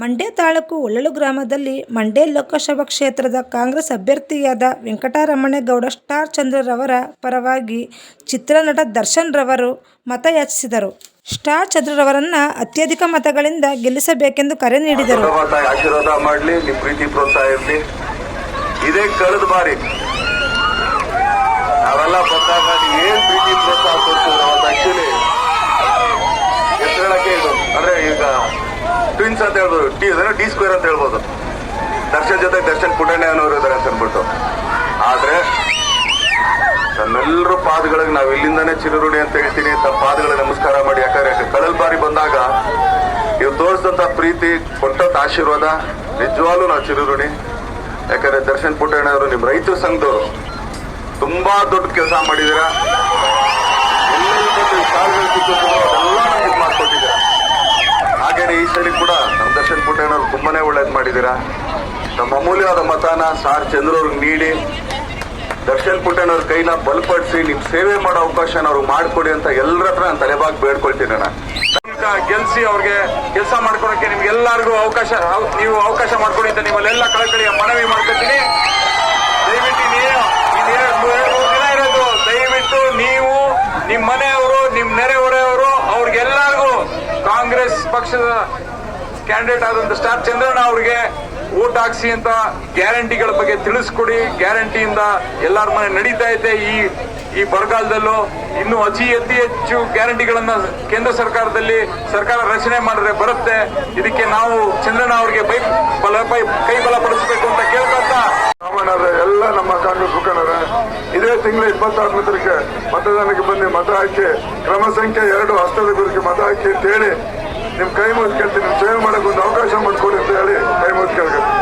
ಮಂಡ್ಯ ತಾಲೂಕು ಒಳ್ಳಲು ಗ್ರಾಮದಲ್ಲಿ ಮಂಡ್ಯ ಲೋಕಸಭಾ ಕ್ಷೇತ್ರದ ಕಾಂಗ್ರೆಸ್ ಅಭ್ಯರ್ಥಿಯಾದ ವೆಂಕಟರಮಣೇಗೌಡ ಸ್ಟಾರ್ ಚಂದ್ರರವರ ಪರವಾಗಿ ಚಿತ್ರನಟ ದರ್ಶನ್ ರವರು ಮತಯಾಚಿಸಿದರು. ಸ್ಟಾರ್ ಚಂದ್ರರವರನ್ನ ಅತ್ಯಧಿಕ ಮತಗಳಿಂದ ಗೆಲ್ಲಿಸಬೇಕೆಂದು ಕರೆ ನೀಡಿದರು. ಇದೇ ಕಳೆದ ಬಾರಿ ಟ್ವಿನ್ಸ್ ಅಂತ ಹೇಳ್ಬೋದು. ಡಿ ಡಿ ಸ್ಕ್ವೇರ್ ಅಂತ ಹೇಳ್ಬೋದು. ದರ್ಶನ್ ಜೊತೆ ದರ್ಶನ್ ಪುಟಣ್ಣ ಅನ್ನೋರು ಇದಾರೆ ಅಂತ ಅನ್ಬಿಟ್ಟು ಆದ್ರೆ ನಮ್ಮೆಲ್ಲರೂ ಪಾದಗಳಿಗೆ ನಾವು ಇಲ್ಲಿಂದಾನೇ ಚಿರುರುಣಿ ಅಂತ ಹೇಳ್ತೀನಿ. ತಮ್ಮ ಪಾದಗಳಿಗೆ ನಮಸ್ಕಾರ ಮಾಡಿ. ಯಾಕಂದ್ರೆ ಕಡಲ್ ಬಾರಿ ಬಂದಾಗ ನೀವು ತೋರಿಸಿದಂತ ಪ್ರೀತಿ ಕೊಟ್ಟಂತ ಆಶೀರ್ವಾದ, ನಿಜವಾಗ್ಲೂ ನಾವು ಚಿರುರುಣಿ ಯಾಕಂದ್ರೆ ದರ್ಶನ್ ಪುಟ್ಟಣ್ಣ ಅವರು ನಿಮ್ಮ ರೈತ ಸಂಘದವರು. ತುಂಬಾ ದೊಡ್ಡ ಕೆಲಸ ಮಾಡಿದೀರ ಎಲ್ಲೆಲ್ಲಿ ಬಂದು ಈ ಸಾಲುಗಳು ಸಿಕ್ಕಿದ್ರು ಅದೆಲ್ಲ ನಮ್ಗೆ ಇದು ಮಾಡ್ಕೊಟ್ಟಿದ್ದೀರ ಹಾಗೇನೆ ಈ ಸರಿ ಕೂಡ ನಮ್ಮ ದರ್ಶನ್ ಪುಟ್ಟಣ್ಣ ಅವರು ತುಂಬಾನೇ ಒಳ್ಳೇದು ಮಾಡಿದ್ದೀರಾ? ನಮ್ಮ ಅಮೂಲ್ಯವಾದ ಮತಾನ ಸಾರ್ ಚಂದ್ರವ್ರಿಗೆ ನೀಡಿ, ದರ್ಶನ್ ಪುಟ್ಟಣ್ಣವ್ರ ಕೈನ ಬಲಪಡಿಸಿ, ನಿಮ್ ಸೇವೆ ಮಾಡೋ ಅವಕಾಶನ ಅವ್ರಿಗೆ ಮಾಡ್ಕೊಡಿ ಅಂತ ಎಲ್ಲರ ಹತ್ರ ನಾನು ತಲೆಬಾಗಿ ಬೇಡ್ಕೊಳ್ತೀನಿ ಅಣ್ಣ. ಗೆಲ್ಸಿ ಅವ್ರಿಗೆ ಕೆಲಸ ಮಾಡ್ಕೊಳಕ್ಕೆ ನಿಮ್ಗೆ ಎಲ್ಲರಿಗೂ ಅವಕಾಶ, ಅವ್- ನೀವು ಅವಕಾಶ ಮಾಡ್ಕೊಡಿ ಅಂತ ನಿಮ್ಮಲ್ಲೆಲ್ಲ ಕಳಕಳಿಯ ಮನವಿ ಮಾಡ್ಕೊತೀನಿ. ದಯವಿಟ್ಟು ಇರೋದು. ದಯವಿಟ್ಟು ನೀವು ನಿಮ್ಮ ಮನೆಯವರು ನಿಮ್ಮ ನೆರೆಹೊರೆಯವರು, ಅವ್ರಿಗೆಲ್ಲರಿಗೂ ಕಾಂಗ್ರೆಸ್ ಪಕ್ಷದ ಕ್ಯಾಂಡಿಡೇಟ್ ಆದಂತ ಸ್ಟಾರ್ ಚಂದ್ರಣ್ಣ ಅವ್ರಿಗೆ ಓಟ್ ಹಾಕ್ಸಿ ಅಂತ ಗ್ಯಾರಂಟಿಗಳ ಬಗ್ಗೆ ತಿಳಿಸ್ಕೊಡಿ. ಗ್ಯಾರಂಟಿಯಿಂದ ಎಲ್ಲರ ಮನೆ ನಡೀತಾ ಇದೆ ಈ ಈ ಬರಗಾಲದಲ್ಲೂ. ಇನ್ನು ಅತಿ ಅತಿ ಹೆಚ್ಚು ಗ್ಯಾರಂಟಿಗಳನ್ನ ಕೇಂದ್ರ ಸರ್ಕಾರದಲ್ಲಿ ಸರ್ಕಾರ ರಚನೆ ಮಾಡಿದ್ರೆ ಬರುತ್ತೆ. ಇದಕ್ಕೆ ನಾವು ಚಂದ್ರಣ್ಣ ಅವರಿಗೆ ಬೈ, ಬಲ, ಬೈ, ಕೈ ಬಲಪಡಿಸಬೇಕು ಅಂತ ಕೇಳ್ಕೊತಾ ಎಲ್ಲ ನಮ್ಮ ಕಾಂಗ್ರೆಸ್ ಮುಖಂಡರ, ಇದೇ ತಿಂಗಳ ಇಪ್ಪತ್ತಾರನೇ ತಾರೀಕು ಮತದಾನಕ್ಕೆ ಬಂದು ಮತ ಹಾಕಿ. ಕ್ರಮ ಸಂಖ್ಯೆ ಎರಡು, ಹಸ್ತದ ಗುರುಗೆ ಮತ ಹಾಕಿ ಅಂತ ಹೇಳಿ ನಿಮ್ ಕೈ ಮುಗಿಸ್ಕೊಳ್ತೀನಿ ಸೇವೆ ಮಾಡಕ್ ಒಂದು ಅವಕಾಶ ಮಾಡ್ಕೊಡಿ ಅಂತ ಹೇಳಿ ಕೈ ಮುಗಿಸ್ಕೊಳ್ತೀನಿ